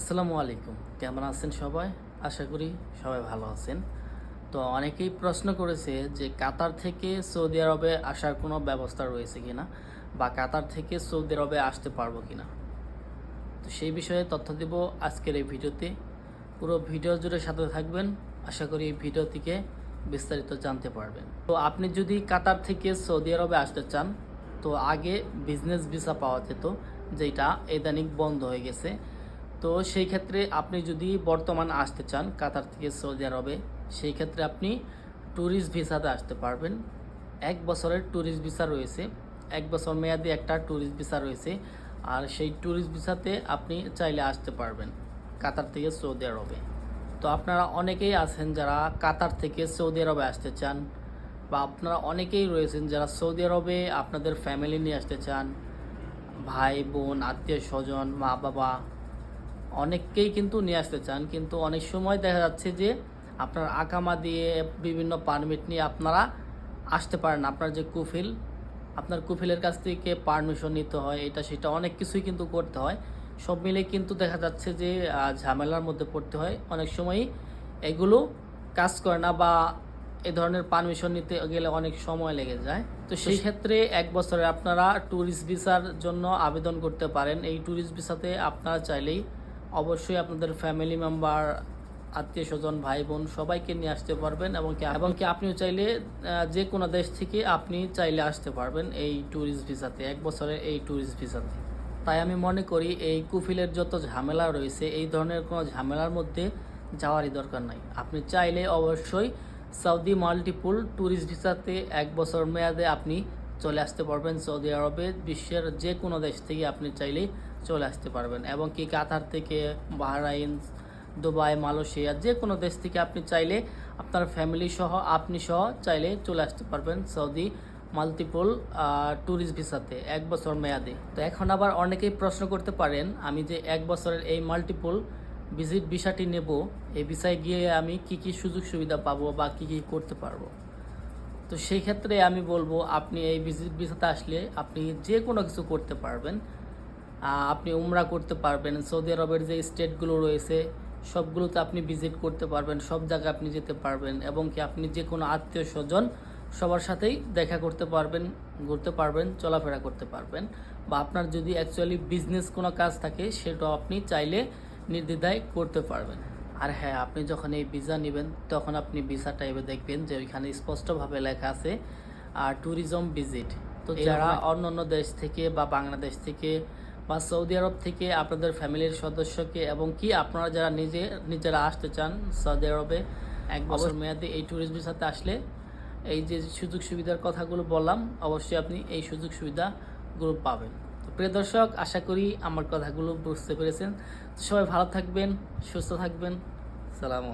আসসালামু আলাইকুম। কেমন আছেন সবাই? আশা করি সবাই ভালো আছেন। তো অনেকেই প্রশ্ন করেছে যে কাতার থেকে সৌদি আরবে আসার কোনো ব্যবস্থা রয়েছে কিনা বা কাতার থেকে সৌদি আরবে আসতে পারব কিনা? তো সেই বিষয়ে তথ্য দেব আজকের এই ভিডিওতে। পুরো ভিডিও জুড়ে সাথে থাকবেন। আশা করি এই ভিডিও থেকে বিস্তারিত জানতে পারবেন। তো আপনি যদি কাতার থেকে সৌদি আরবে আসতে চান, তো আগে বিজনেস ভিসা পাওয়া যেত, যেটা ইদানিং বন্ধ হয়ে গেছে। তো সেই ক্ষেত্রে আপনি যদি বর্তমান আসতে চান কাতার থেকে সৌদি আরবে, সেই ক্ষেত্রে আপনি ট্যুরিস্ট ভিসাতে আসতে পারবেন। এক বছরের ট্যুরিস্ট ভিসা রয়েছে, এক বছর মেয়াদি একটা ট্যুরিস্ট ভিসা রয়েছে, আর সেই ট্যুরিস্ট ভিসাতে আপনি চাইলে আসতে পারবেন কাতার থেকে সৌদি আরবে। তো আপনারা অনেকেই আছেন যারা কাতার থেকে সৌদি আরবে আসতে চান, বা আপনারা অনেকেই রয়েছেন যারা সৌদি আরবে আপনাদের ফ্যামিলি নিয়ে আসতে চান, ভাই, বোন আত্মীয় স্বজন মা বাবা অনেককেই কিন্তু নিয়ে আসতে চান, কিন্তু অনেক সময় দেখা যাচ্ছে যে আপনার আকামা দিয়ে বিভিন্ন পারমিট নিয়ে আপনারা আসতে পারেন আপনার যে কুফিল, আপনার কুফিলের কাছ থেকে পারমিশন নিতে হয়, এটা সেটা অনেক কিছুই কিন্তু করতে হয়। সব মিলে কিন্তু দেখা যাচ্ছে যে ঝামেলার মধ্যে পড়তে হয়। অনেক সময়ই এগুলো কাজ করে না বা এ ধরনের পারমিশন নিতে গেলে অনেক সময় লেগে যায়। তো সেই ক্ষেত্রে এক বছরে আপনারা ট্যুরিস্ট ভিসার জন্য আবেদন করতে পারেন। এই ট্যুরিস্ট ভিসাতে আপনারা চাইলেই অবশ্যই আপনাদের ফ্যামিলি মেম্বার আত্মীয় স্বজন ভাই বোন সবাইকে নিয়ে আসতে পারবেন এবং কি এবং কি আপনিও চাইলে যে কোনো দেশ থেকে আপনি চাইলে আসতে পারবেন এই ট্যুরিস্ট ভিসাতে, এক বছরের এই ট্যুরিস্ট ভিসাতে। তাই আমি মনে করি এই কুফিলের যত ঝামেলা রয়েছে, এই ধরনের কোনো ঝামেলার মধ্যে যাওয়ারই দরকার নাই। আপনি চাইলে অবশ্যই সৌদি মাল্টিপুল ট্যুরিস্ট ভিসাতে এক বছর মেয়াদে আপনি চলে আসতে পারবেন সৌদি আরবে, বিশ্বের যে কোনো দেশ থেকে আপনি চাইলেই চলে আসতে পারবেন। এবং কি কাতার থেকে, বাহরাইন, দুবাই, মালয়েশিয়া যে কোনো দেশ থেকে আপনি চাইলে আপনার ফ্যামিলি সহ, আপনি সহ চাইলে চলে আসতে পারবেন সৌদি মাল্টিপল ট্যুরিস্ট ভিসাতে এক বছর মেয়াদে। তো এখন আবার অনেকেই প্রশ্ন করতে পারেন, আমি যে এক বছরের এই মাল্টিপল ভিজিট ভিসাটি নেব, এই ভিসায় গিয়ে আমি কি কি সুযোগ সুবিধা পাবো বা কি কি করতে পারব? তো সেই ক্ষেত্রে আমি বলব, আপনি এই ভিজিট ভিসাতে আসলে আপনি যে কোনো কিছু করতে পারবেন। আপনি উমরা করতে পারবেন, সৌদি আরবের যে স্টেটগুলো রয়েছে, সবগুলোতে আপনি ভিজিট করতে পারবেন, সব জায়গায় আপনি যেতে পারবেন এবং কি আপনি যে কোনো আত্মীয় স্বজন সবার সাথেই দেখা করতে পারবেন, ঘুরতে পারবেন, চলাফেরা করতে পারবেন বা আপনার যদি অ্যাকচুয়ালি বিজনেস কোনো কাজ থাকে, সেটাও আপনি চাইলে নির্দ্বিধায় করতে পারবেন। আর হ্যাঁ আপনি যখন এই ভিসা নেবেন তখন আপনি ভিসা টাইপে দেখবেন যে ওইখানে স্পষ্টভাবে লেখা আছে আর ট্যুরিজম ভিজিট তো যারা অন্য অন্য দেশ থেকে বা বাংলাদেশ থেকে বা সৌদি আরব থেকে আপনাদের ফ্যামিলির সদস্যকে এবং কি আপনারা যারা নিজে নিজেরা আসতে চান সৌদি আরবে এক বছর মেয়াদে এই ট্যুরিস্ট ভিসাতে আসলে এই যে সুযোগ সুবিধার কথাগুলো বললাম অবশ্যই আপনি এই সুযোগ সুবিধাগুলো পাবেন। প্রিয় দর্শক আশা করি আমার কথাগুলো বুঝতে পেরেছেন। সবাই ভালো থাকবেন সুস্থ থাকবেন। সালামু